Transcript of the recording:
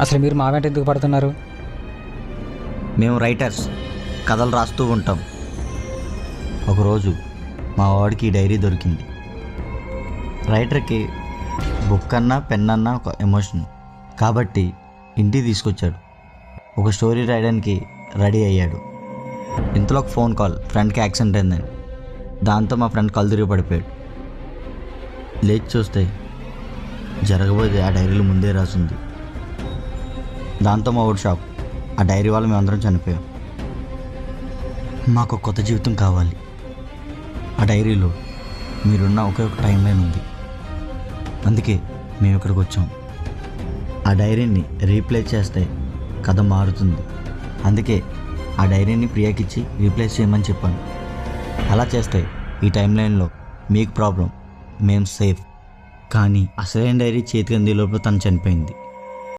అసలు మీరు మా వెంట ఎందుకు పడుతున్నారు? మేము రైటర్స్ కథలు రాస్తూ ఉంటాం. ఒకరోజు మా వాడికి ఈ డైరీ దొరికింది. రైటర్కి బుక్ అన్నా పెన్ అన్నా ఒక ఎమోషన్. కాబట్టి ఇంటికి తీసుకొచ్చాడు. ఒక స్టోరీ రాయడానికి రెడీ అయ్యాడు. ఇంతలో ఒక ఫోన్ కాల్ ఫ్రెండ్కి యాక్సిడెంట్ అయిందని. దాంతో మా ఫ్రెండ్ కళ్ళు తిరిగి పడిపోయాడు. లేచి చూస్తే జరగబోయేది ఆ డైరీలు ముందే రాసింది. దాంతో మా ఊడు షాప్. ఆ డైరీ వాళ్ళు మేమందరం చనిపోయాం. మాకు కొత్త జీవితం కావాలి. ఆ డైరీలో మీరున్న ఒకే ఒక టైం లైన్ ఉంది. అందుకే మేము ఇక్కడికి వచ్చాం. ఆ డైరీని రీప్లేస్ చేస్తే కథ మారుతుంది. అందుకే ఆ డైరీని ప్రియాకిచ్చి రీప్లేస్ చేయమని చెప్పాను. అలా చేస్తే ఈ టైం లైన్లో మీకు ప్రాబ్లం మేము సేఫ్. కానీ అసలైన డైరీ చేతికి అందే లోపల తను చనిపోయింది.